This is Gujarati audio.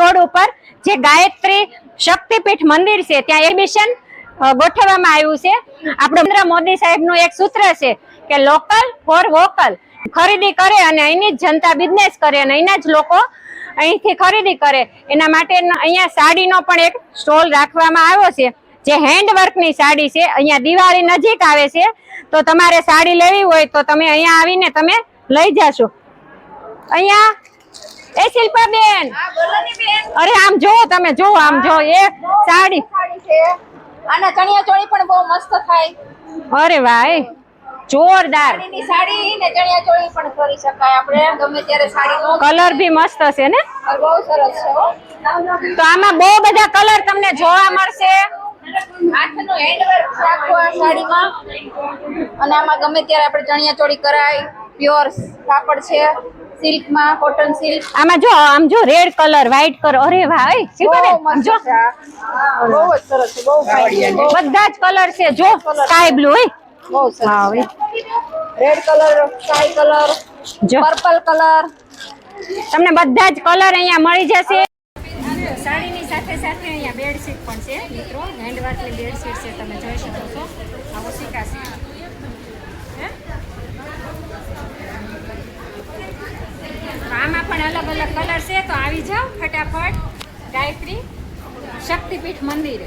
રોડ ઉપર જે ગાયત્રી શક્તિપીઠ મંદિર છે, ત્યાં એડમિશન ગોઠવવામાં આવ્યું છે. આપણું નરેન્દ્ર મોદી સાહેબનું એક સૂત્ર છે કે લોકલ ફોર વોકલ ખરીદી કરે અને અહીંની જ જનતા બિઝનેસ કરે અને અહીંના જ લોકો અહીંથી ખરીદી કરે. એના માટે અહીંયા સાડીનો પણ એક સ્ટોલ રાખવામાં આવ્યો છે. જે હેન્ડવર્કની સાડી છે, અહીંયા દિવાળી નજીક આવે છે. તો તમારે સાડી લેવી હોય તો તમે અહીંયા આવીને તમે લઈ જાશો. અહીંયા, એ શિલ્પાબેન! અરે આમ જો તમે જો આમ જો એ સાડી. છે. આના ચણિયા ચોળી પણ બહુ મસ્ત થાય. અરે વાય જોરદાર. સાડી ને ચણિયા ચોળી પણ કરી શકાય આપણે ગમે ત્યારે સાડી કલર બી મસ્ત છે ને? બહુ સરસ છે તો આમાં બહુ બધા કલર તમને જોવા મળશે. હાથનું હેન્ડવર્ક રાખવું આ સાડીમાં. અને આમાં ગમે ત્યારે આપણે ચણિયા ચોળી કરાય પ્યોર કાપડ છે. સિલ્કમાં કોટન સિલ્ક. આમાં જો આમ જો રેડ કલર વ્હાઇટ કલર. અરે વાહ એ મસ્ત જો. બહુ જ સરસ છે બહુ છે. બધા જ કલર છે જો. સ્કાય બ્લુ હે. બહુ સરસ. રેડ કલર સ્કાય કલર જો. Purple colour. તમને બધા જ કલર અહીંયા મળી જશે. સાડીની સાથે સાથે અહીંયા બેડશીટ પણ છે મિત્રો. હેન્ડવર્કની બેડશીટ છે તમે જોઈ શકો છો. આ ઓશિકા છે હે? તો આમાં અલગ કલર છે તો આવી જાઓ ફટાફટ. ગાયત્રી શક્તિપીઠ મંદિરે.